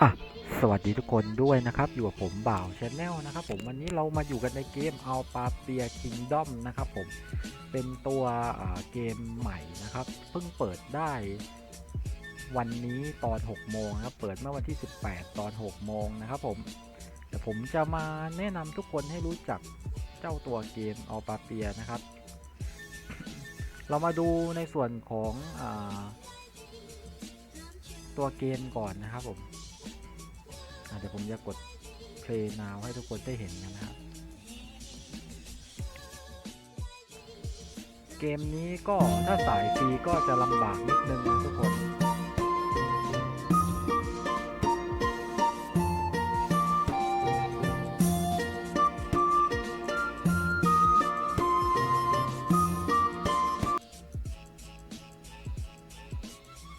อะสวัสดีทุกคนด้วยนะครับ อยู่กับผมบ่าวชาแนลนะครับผมวันนี้เรามาอยู่กันในเกมเอาปาเปียคิงดอมนะครับผมเป็นตัวเกมใหม่นะครับ เพิ่งเปิดได้วันนี้ตอน 6 โมงนะครับเปิดเมื่อวันที่ 18 ตอน 6 โมงนะครับผมแต่ผมจะมาแนะนำทุกคนให้รู้จักเจ้าตัวเกมเอาปาเปียนะครับ เรามาดูในส่วนของอตัวเกมก่อนนะครับผม เดี๋ยวผมจะกด play now ให้ทุกคนได้เห็นกันนะครับ เกมนี้ก็ถ้าสายฟรีก็จะลำบากนิดนึงนะทุกคน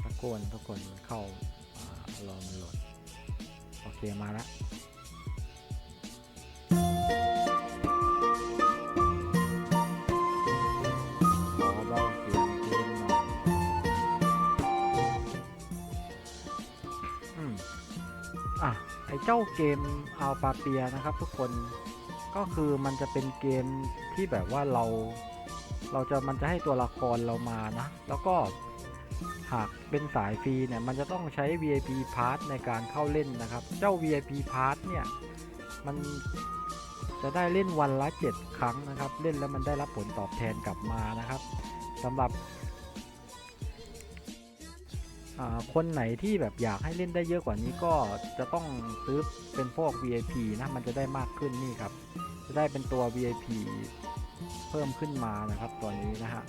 ตะโกนทุกคน เคมาแล้วขอเบาเสียงเกมหน่อยอืมอะไอเจ้าเกมอัลปาเปียนะครับทุกคนก็คือมันจะเป็นเกมที่แบบว่าเรา เราจะมันจะให้ตัวละครเรามานะ แล้วก็ หากเป็นสายฟรีเนี่ยมันจะต้องใช้ VIP Pass ในการเข้าเล่นนะครับ เจ้า VIP Pass เนี่ยมันจะได้เล่นวันละ 7 ครั้งนะครับ เล่นแล้วมันได้รับผลตอบแทนกลับมานะครับสำหรับคนไหนที่แบบอยากให้เล่นได้เยอะกว่านี้ก็จะต้องซื้อเป็นพวก VIP นะมันจะได้มากขึ้นนี่ครับ จะได้เป็นตัว VIP เพิ่มขึ้นมานะครับตัวนี้นะฮะ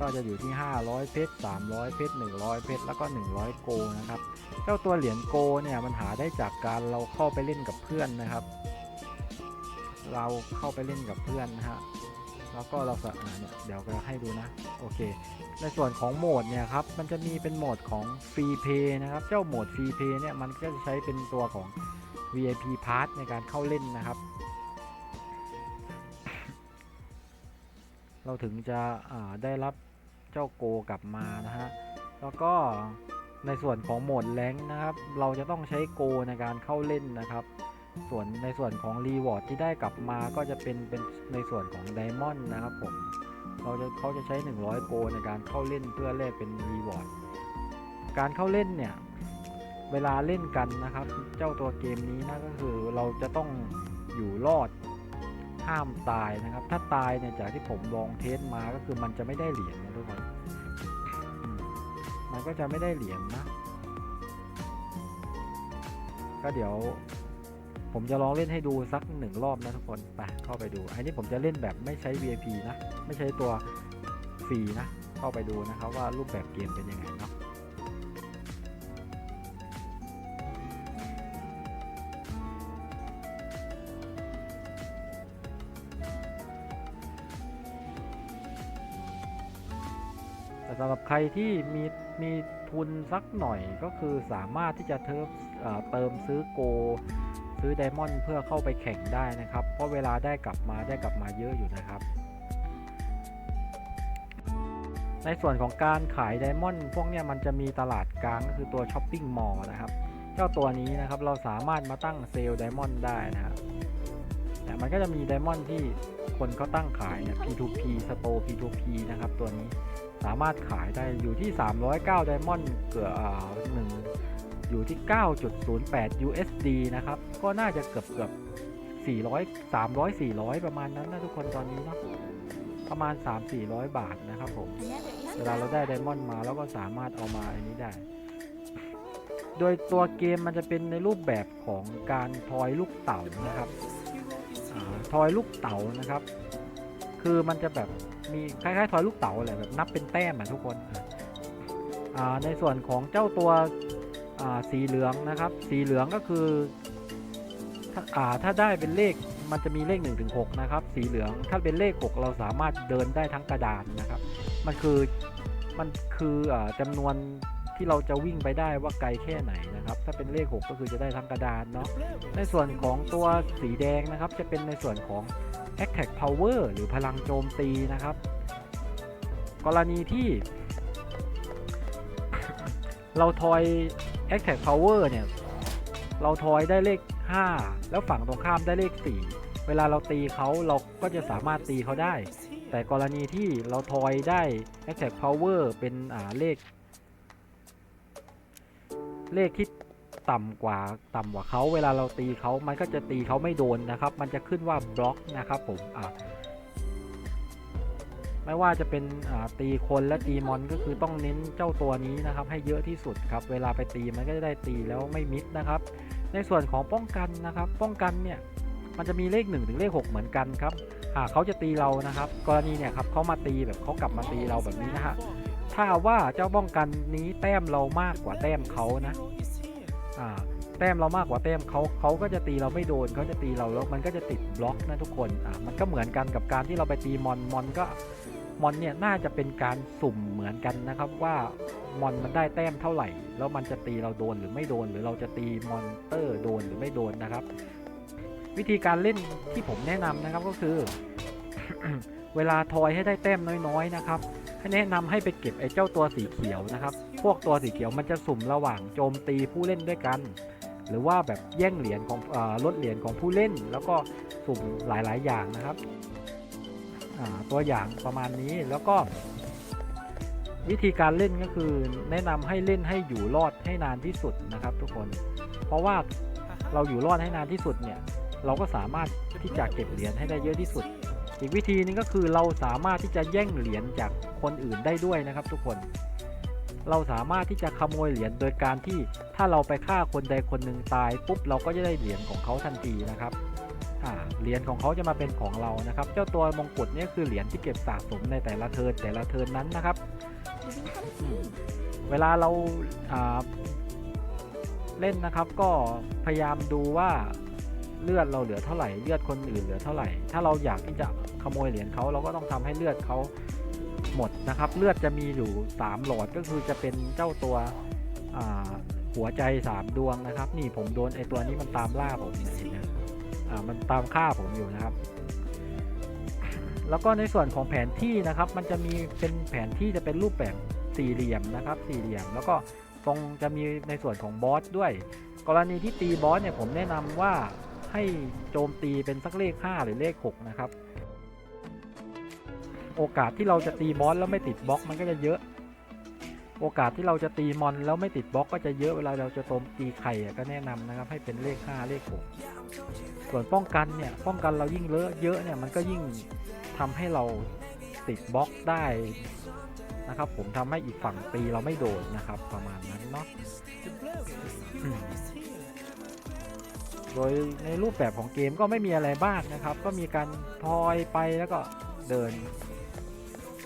ก็จะอยู่ที่ 500 เพชร 300 เพชร 100 เพชร แล้วก็ 100 โกนะครับ เจ้าตัวเหรียญโกเนี่ยมันหาได้จากการเราเข้าไปเล่นกับเพื่อนนะครับ เราเข้าไปเล่นกับเพื่อนนะฮะ แล้วก็เราสอ่าเนี่ยเดี๋ยวจะให้ดูนะ โอเค ในส่วนของโหมดเนี่ยครับ มันจะมีเป็นโหมดของฟรีเพย์นะครับ เจ้าโหมดฟรีเพย์เนี่ยมันก็จะใช้เป็นตัวของ VIP Pass ในการเข้าเล่นนะครับเราถึงจะได้รับ เจ้าโกกลับมานะฮะแล้วก็ในส่วนของโหมดแรงนะครับ เราจะต้องใช้โกในการเข้าเล่นนะครับ ส่วนในส่วนของรีวอร์ดที่ได้กลับมาก็จะเป็นเป็นในส่วนของไดมอนด์นะครับผมเราจะเขาจะใช้ 100 โกในการเข้าเล่นเพื่อแลกเป็นรีวอร์ดการเข้าเล่นเนี่ยเวลาเล่นกันนะครับ เจ้าตัวเกมนี้นะก็คือเราจะต้องอยู่รอด ห้ามตายนะครับ ถ้าตายเนี่ยจากที่ผมลองเทสมาก็คือมันจะไม่ได้เหรียญนะทุกคนมมันก็จะไม่ได้เหรียญนะ ก็เดี๋ยว ผมจะลองเล่นให้ดูสักหนึ่งรอบนะทุกคนไปเข้าไปดู อันนี้ผมจะเล่นแบบไม่ใช้ VIP นะ ไม่ใช้ตัวฟรีนะ เข้าไปดูนะครับว่ารูปแบบเกมเป็นยังไง สำหรับใครที่มีมีทุนสักหน่อยก็คือสามารถที่จะเทิมเอ่อเติมซื้อโก ซื้อไดมอนด์เพื่อเข้าไปแข่งได้นะครับ เพราะเวลาได้กลับมาได้กลับมาเยอะอยู่นะครับ ในส่วนของการขายไดมอนด์พวกเนี้ยมันจะมีตลาดกลางก็คือตัวช้อปปิ้งมอลล์นะครับ เจ้าตัวนี้นะครับเราสามารถมาตั้งเซลล์ไดมอนด์ได้นะครับ แต่มันก็จะมีไดมอนด์ที่คนเขาตั้งขายเนี่ย P2P Store P2P นะครับ ตัวนี้สามารถขายได้อยู่ที่ 309ไดมอนด์เกือบหนึ่งอยู่ที่ 9.08 USD นะครับ ก็น่าจะเกือบเกือบ400 300 400 ประมาณนั้นนะทุกคนตอนนี้เนาะประมาณ 3 400 บาทนะครับผม เวลาเราได้ไดมอนด์มาแล้วก็สามารถเอามาอันนี้ได้ โดยตัวเกมมันจะเป็นในรูปแบบของการทอยลูกเต๋านะครับ ทอยลูกเต๋านะครับ คือมันจะแบบมีคล้ายๆทอยลูกเต๋าแหละแบบนับเป็นแต้มอะทุกคนในส่วนของเจ้าตัวสีเหลืองนะครับ สีเหลืองก็คือถ้าถ้าได้เป็นเลขมันจะมีเลข1นถึงหนะครับ สีเหลืองถ้าเป็นเลข 6 เราสามารถเดินได้ทั้งกระดานนะครับ มันคือมันคืออจำนวน ที่เราจะวิ่งไปได้ว่าไกลแค่ไหนนะครับ ถ้าเป็นเลข 6 ก็คือจะได้ทั้งกระดานเนาะในส่วนของตัวสีแดงนะครับ จะเป็นในส่วนของ Attack Power หรือพลังโจมตีนะครับ กรณีที่ เราทอย Attack Power เนี่ย เราทอยได้เลข 5 แล้วฝั่งตรงข้ามได้เลข 4 เวลาเราตีเขาเราก็จะสามารถตีเขาได้ แต่กรณีที่เราทอยได้ attack power เป็นอ่าเลข เลขที่ต่ำกว่าต่ำกว่าเขาเวลาเราตีเขามันก็จะตีเขาไม่โดนนะครับ มันจะขึ้นว่าบล็อกนะครับผมอ่าไม่ว่าจะเป็นตีคนและตีมอนก็คือต้องเน้นเจ้าตัวนี้นะครับ ให้เยอะที่สุดครับ เวลาไปตีมันก็จะได้ตีแล้วไม่มิดนะครับ ในส่วนของป้องกันนะครับ ป้องกันเนี่ยมันจะมีเลข1ถึงเลข 6 เหมือนกันครับหากเขาจะตีเรานะครับ กรณีเนี่ยครับเขามาตีแบบเขากลับมาตีเราแบบนี้นะฮะ ถ้าว่าเจ้าป้องกันนี้แต้มเรามากกว่าแต้มเขานะอ่าแต้มเรามากกว่าแต้มเขาเขาก็จะตีเราไม่โดนเขาจะตีเราแล้วมันก็จะติดบล็อกนะทุกคนอ่ามันก็เหมือนกันกับการที่เราไปตีมอนมอนก็มอนเนี่ยน่าจะเป็นการสุ่มเหมือนกันนะครับว่ามอนมันได้แต้มเท่าไหร่ แล้วมันจะตีเราโดนหรือไม่โดน หรือเราจะตีมอนเตอร์โดนหรือไม่โดนนะครับ วิธีการเล่นที่ผมแนะนำนะครับก็คือ เวลาทอยให้ได้แต้มน้อยๆนะครับ แนะนำให้ไปเก็บไอ้เจ้าตัวสีเขียวนะครับ พวกตัวสีเขียวมันจะสุ่มระหว่างโจมตีผู้เล่นด้วยกัน หรือว่าแบบแย่งเหรียญของอลดเหรียญของผู้เล่น แล้วก็สุ่มหลายๆ อย่างนะครับตัวอย่างประมาณนี้แล้วก็ วิธีการเล่นก็คือแนะนำให้เล่นให้อยู่รอดให้นานที่สุดนะครับ ทุกคน เพราะว่าเราอยู่รอดให้นานที่สุดเนี่ย เราก็สามารถที่จะเก็บเหรียญให้ได้เยอะที่สุด อีกวิธีหนึงก็คือเราสามารถที่จะแย่งเหรียญจากคนอื่นได้ด้วยนะครับทุกคน เราสามารถที่จะขโมยเหรียญโดยการที่ถ้าเราไปฆ่าคนใดคนหนึ่งตายปุ๊บเราก็จะได้เหรียญของเขาทันทีนะครับอ่าเหรียญของเขาจะมาเป็นของเรานะครับ เจ้าตัวมงกุฎเนี่ยคือเหรียญที่เก็บสะสมในแต่ละเทิร์นแต่ละเทิร์นนั้นนะครับอืมเวลาเราอ่าเล่นนะครับก็พยายามดูว่าเลือดเราเหลือเท่าไหร่เลือดคนอื่นเหลือเท่าไหร่ ถ้าเราอยากที่จะ ขโมยเหรียญเขาเราก็ต้องทำให้เลือดเขาหมดนะครับ เลือดจะมีอยู่ 3 หลอดก็คือจะเป็นเจ้าตัวหัวใจ 3 ดวงนะครับ นี่ผมโดนไอตัวนี้มันตามล่าผมเห็นไหมอ่ามันตามฆ่าผมอยู่นะครับ แล้วก็ในส่วนของแผนที่นะครับ มันจะมีเป็นแผนที่จะเป็นรูปแบบสี่เหลี่ยมนะครับ สี่เหลี่ยม แล้วก็ตรงจะมีในส่วนของบอสด้วย กรณีที่ตีบอสเนี่ยผมแนะนำว่าให้โจมตีเป็นสักเลข 5 หรือเลข 6 นะครับ โอกาสที่เราจะตีบอสแล้วไม่ติดบล็อกมันก็จะเยอะ โอกาสที่เราจะตีมอนแล้วไม่ติดบล็อกก็จะเยอะเวลาเราจะโจมตีไข่ก็แนะนำนะครับให้เป็นเลข 5 เลข6ส่วนป้องกันเนี่ยป้องกันเรายิ่งเลอะเยอะเนี่ยมันก็ยิ่งทำให้เราติดบล็อกได้นะครับผมทำให้อีกฝั่งตีเราไม่โดนนะครับประมาณนั้นเนาะโดยในรูปแบบของเกมก็ไม่มีอะไรบ้างนะครับ ก็มีการทอยไปแล้วก็เดิน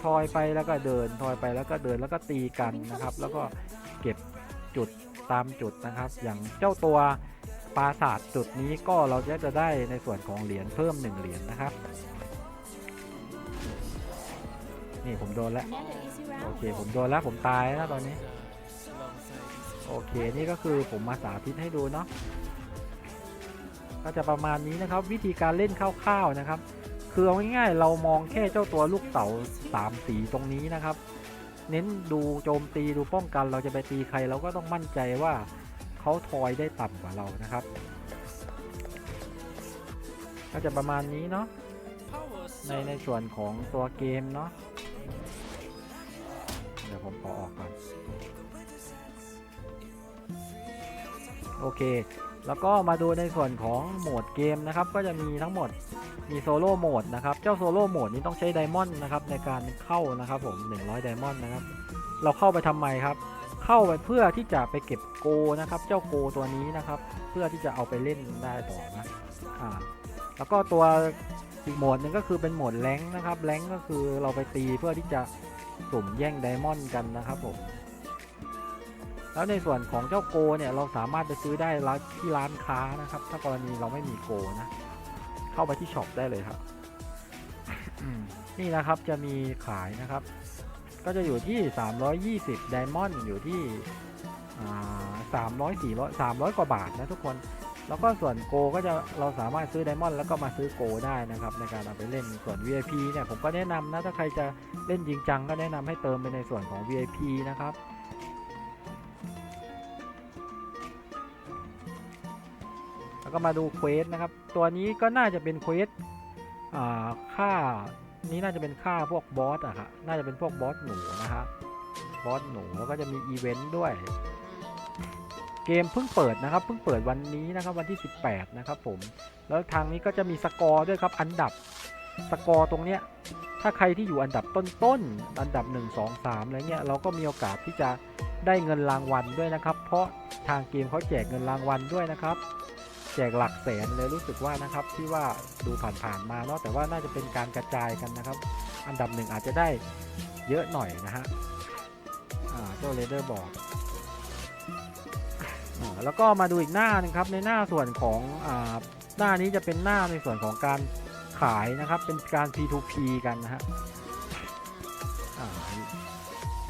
ทอยไปแล้วก็เดินทอยไปแล้วก็เดินแล้วก็ตีกันนะครับ แล้วก็เก็บจุดตามจุดนะครับ อย่างเจ้าตัวปราสาทจุดนี้ก็เราจะจะได้ในส่วนของเหรียญเพิ่มหนึ่งเหรียญนะครับ นี่ผมโดนแล้ว โอเค ผมโดนแล้วผมตายแล้วตอนนี้ โอเค นี่ก็คือผมมาสาธิตให้ดูเนาะก็จะประมาณนี้นะครับ วิธีการเล่นคร่าวๆนะครับ คือเอาง่ายๆเรามองแค่เจ้าตัวลูกเต๋าสามสีตรงนี้นะครับ เน้นดูโจมตีดูป้องกันเราจะไปตีใครเราก็ต้องมั่นใจว่าเขาทอยได้ต่ำกว่าเรานะครับก็จะประมาณนี้เนาะในในส่วนของตัวเกมเนาะเดี๋ยวผมขอออกก่อนโอเค แล้วก็มาดูในส่วนของโหมดเกมนะครับ ก็จะมีทั้งหมด มีโซโล่โหมดนะครับ เจ้าโซโล่โหมดนี้ต้องใช้ไดมอนด์นะครับในการเข้านะครับผม100ไดมอนด์นะครับ เราเข้าไปทำไมครับ เข้าไปเพื่อที่จะไปเก็บโกนะครับ เจ้าโกตัวนี้นะครับ เพื่อที่จะเอาไปเล่นได้ต่อนะอ่าแล้วก็ตัวอีกโหมดหนึ่งก็คือเป็นโหมดแรงนะครับแรงก็คือเราไปตีเพื่อที่จะสุ่มแย่งไดมอนด์กันนะครับผมแล้วในส่วนของเจ้าโกเนี่ยเราสามารถไปซื้อได้ที่ร้านค้านะครับ ถ้ากรณีเราไม่มีโกนะ เข้าไปที่ช็อปได้เลยครับนี่นะครับจะมีขายนะครับ ก็จะอยู่ที่ 320 ไดมอนด์อยู่ที่สามร้อยสี่ร้อยสามร้อยกว่าบาทนะทุกคน แล้วก็ส่วนโกก็จะเราสามารถซื้อไดมอนด์แล้วก็มาซื้อโกได้นะครับ ในการเอาไปเล่นส่วน VIP เนี่ยผมก็แนะนำนะถ้าใครจะเล่นจริงจังก็แนะนำให้เติมไปในส่วนของ VIP นะครับ แล้วก็มาดูเควสนะครับ ตัวนี้ก็น่าจะเป็นเควสอ่าฆ่านี้น่าจะเป็นฆ่าพวกบอสอะครับน่าจะเป็นพวกบอสหนูนะฮะบอสหนูแล้วก็จะมีอีเวนต์ด้วย เกมเพิ่งเปิดนะครับ เพิ่งเปิดวันนี้นะครับวันที่ 18 นะครับผม แล้วทางนี้ก็จะมีสกอร์ด้วยครับ อันดับสกอร์ตรงเนี้ยถ้าใครที่อยู่อันดับต้นๆ อันดับ 1 2 3 อะไรเงี้ย เราก็มีโอกาสที่จะได้เงินรางวัลด้วยนะครับ เพราะทางเกมเขาแจกเงินรางวัลด้วยนะครับ แจกหลักแสนเลยรู้สึกว่านะครับที่ว่าดูผ่านๆมาเนาะแต่ว่าน่าจะเป็นการกระจายกันนะครับ อันดับหนึ่งอาจจะได้เยอะหน่อยนะฮะเจ้าเรเดอร์บอกอแล้วก็มาดูอีกหน้าหนึงครับในหน้าส่วนของอหน้านี้จะเป็นหน้าในส่วนของการขายนะครับเป็นการ P2P กันนะฮะ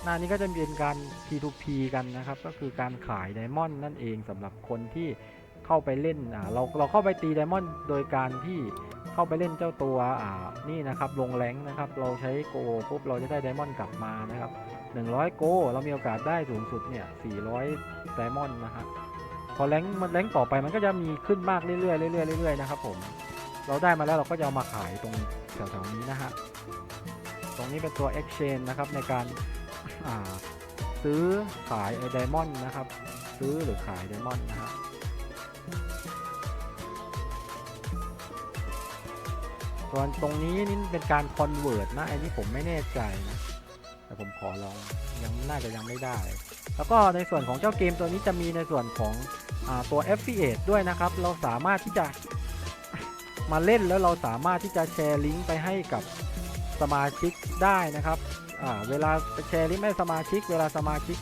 หน้านี้ก็จะเป็นการ P2P กันนะครับ ก็คือการขายไดมอนด์นั่นเองสำหรับคนที่ เข้าไปเล่นอ่าเราเราเข้าไปตีไดมอนด์โดยการที่เข้าไปเล่นเจ้าตัวอ่านี่นะครับลงแรงนะครับ เราใช้โกปุ๊บเราจะได้ไดมอนด์กลับมานะครับ100 โก เรามีโอกาสได้สูงสุดเนี่ย400ไดมอนด์นะฮะพอแรงมันแรงต่อไปมันก็จะมีขึ้นมากเรื่อยๆเรื่อยๆเรื่อยๆนะครับผมเราได้มาแล้วเราก็จะเอามาขายตรงแถวๆนี้นะฮะตรงนี้เป็นตัว exchange นะครับในการซื้อขายไอไดมอนด์นะครับ ซื้อหรือขายไดมอนด์นะฮะ ส่วนตรงนี้นี่เป็นการ convert นะอันนี้ผมไม่แน่ใจนะ แต่ผมขอลองยังน่าจะยังไม่ได้ แล้วก็ในส่วนของเจ้าเกมตัวนี้จะมีในส่วนของอตัว Affiliate ด้วยนะครับ เราสามารถที่จะมาเล่นแล้วเราสามารถที่จะแชร์ลิงก์ไปให้กับสมาชิกได้นะครับเวลาแชร์ลิงก์ให้สมาชิก เวลาสมาชิก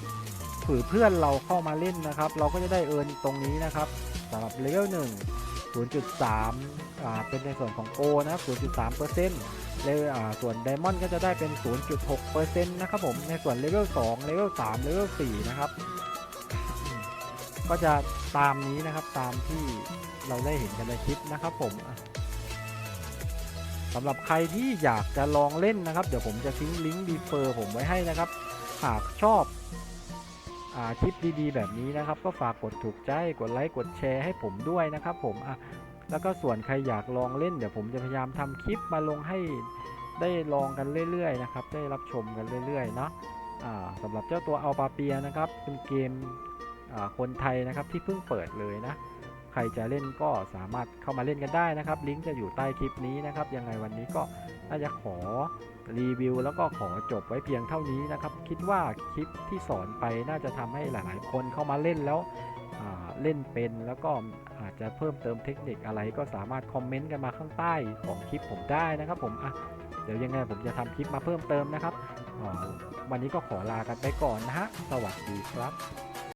ผือเพื่อนเราเข้ามาเล่นนะครับ เราก็จะได้เอินตรงนี้นะครับสำหรับเลเวล1 0.3อ่าเป็นในส่วนของโกนะครับ0.3เปอร์เซ็นต์เลอ่าส่วนไดมอนด์ก็จะได้เป็น 0.6%นต์นะครับผมในส่วนเลเวล2เลเวล3เลเวล4นะครับ ก็จะตามนี้นะครับตามที่เราได้เห็นกันในคลิปนะครับผมสำหรับใครที่อยากจะลองเล่นนะครับ เดี๋ยวผมจะทิ้งลิงก์ดีเฟอร์ผมไว้ให้นะครับ หากชอบ คลิปดีๆ แบบนี้นะครับ ก็ฝากกดถูกใจกดไลค์กดแชร์ให้ผมด้วยนะครับ ผมอะแล้วก็ส่วนใครอยากลองเล่นเดี๋ยวผมจะพยายามทำคลิปมาลงให้ได้ลองกันเรื่อยๆนะครับได้รับชมกันเรื่อยๆเนาะสำหรับเจ้าตัวอัลปาเปียนะครับเป็นเกมคนไทยนะครับที่เพิ่งเปิดเลยนะ ใครจะเล่นก็สามารถเข้ามาเล่นกันได้นะครับ ลิงก์จะอยู่ใต้คลิปนี้นะครับ ยังไงวันนี้ก็น่าจะขอรีวิวแล้วก็ขอจบไว้เพียงเท่านี้นะครับ คิดว่าคลิปที่สอนไปน่าจะทำให้หลายๆ คนเข้ามาเล่นแล้วเล่นเป็นแล้วก็อาจจะเพิ่มเติมเทคนิคอะไรก็สามารถคอมเมนต์กันมาข้างใต้ของคลิปผมได้นะครับผมอะเดี๋ยวยังไงผมจะทำคลิปมาเพิ่มเติมนะครับวันนี้ก็ขอลากันไปก่อนนะฮะสวัสดีครับ